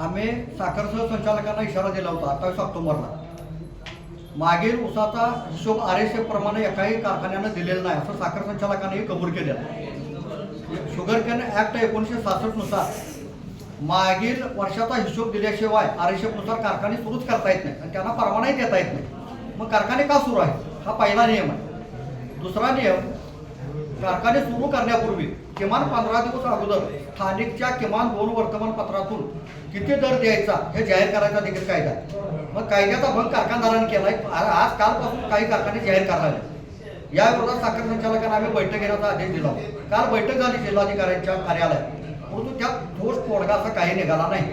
आम्ही साखर संचालकांना इशारा दिला होता अठ्ठावीस ऑक्टोबरला. मागील उसाचा हिशोब आर एस प्रमाणे एकाही कारखान्यानं दिलेला नाही असं साखर संचालकांनीही कबूल केलेलं शुगर कॅन ॲक्ट एकोणीसशे सासष्टनुसार मागील वर्षाचा हिशोब दिल्याशिवाय आर एस एफनुसार कारखाने सुरूच करता येत नाही आणि त्यांना परवानाही देता येत नाही. मग कारखाने का सुरू आहे? हा पहिला नियम आहे. दुसरा नियम कारखाने सुरू करण्यापूर्वी किमान पंधरा दिवस अगोदर स्थानिकच्या किमान दोन वर्तमानपत्रातून किती दर द्यायचा हे जाहीर करायचा देखील कायदा मग कायद्याचा भंग कारखानदारांनी केलाय आज कालपासून काही कारखाने जाहीर करायला या विरोधात साखर संचालकांना आम्ही बैठक घेण्याचा आदेश दिला काल बैठक झाली जिल्हाधिकाऱ्यांच्या कार्यालयात. परंतु त्यात ठोस तोडगा असा काही निघाला नाही.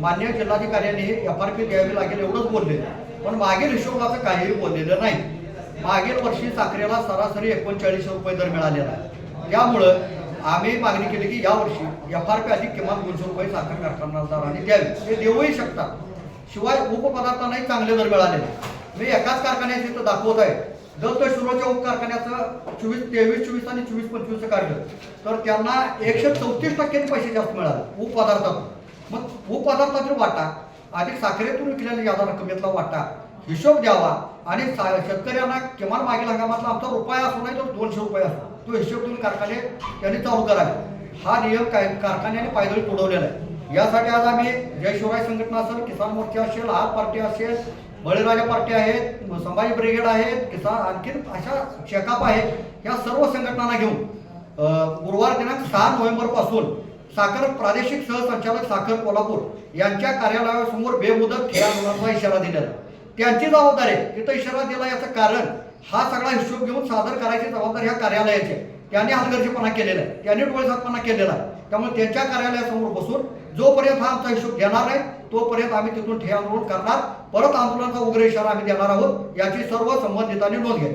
मान्य जिल्हाधिकाऱ्यांनी एफ आर पी द्यावी लागेल एवढंच बोलले पण मागील हिशोबाचं काहीही बोललेलं नाही. मागील वर्षी साखरेला सरासरी एकोणचाळीस रुपये दर मिळालेला आहे. त्यामुळं आम्ही मागणी केली की यावर्षी एफ आर पी अधिक किमान दोनशे रुपये साखर कारखानदारांनी द्यावी. ते देऊही शकतात. शिवाय उपपदार्थांनाही चांगले दर मिळालेले मी एकाच कारखान्याचे इथं दाखवत आहे. जर तो शिरोच्या उपकारखान्याचं चोवीस तेवीस चोवीस आणि चोवीस पंचवीसचं काढलं. तर त्यांना एकशे चौतीस टक्क्यांनी पैसे जास्त मिळाले उपपदार्थातून. मग उपपदार्थातील वाटा अधिक साखरेतून विकलेल्या याचा रकमेतला वाटा हिशोब द्यावा. आणि सा- शेतकऱ्यांना किमान मागील हंगामातला आमचा रुपया असो नाही तर दोनशे रुपये असो तो हिशोब देऊन कारखाने त्यांनी चालू करावे. हा नियम काय कारखान्याने पायदळी तोडवलेला आहे. यासाठी आज आम्ही जय शिवराय संघटना असेल किसान मोर्चा असेल आप पार्टी असेल बळीराजा पार्टी आहेत संभाजी ब्रिगेड आहेत किसान आणखीन अशा चेकअप आहेत या सर्व संघटनांना घेऊन गुरुवार दिनांक सहा नोव्हेंबरपासून साखर प्रादेशिक सहसंचालक साखर कोल्हापूर यांच्या कार्यालयासमोर बेमुदत ठिया इशारा दिलेला आहे. त्यांची जबाबदारी आहे. तिथं इशारा दिला याचं कारण हा सगळा हिशोब घेऊन सादर करायची जबाबदारी ह्या कार्यालयाची आहे. त्यांनी हलगर्जीपणा केलेला आहे. त्यांनी डोळेसातपणा केलेला आहे. त्यामुळे त्यांच्या कार्यालयासमोर बसून जोपर्यंत हा आमचा हिशोब घेणार आहे तोपर्यंत आम्ही तिथून ठे आंदोलन करणार. परत आंदोलनाचा उग्र इशारा आम्ही देणार आहोत. याची सर्व संबंधितांनी नोंद घ्यावी.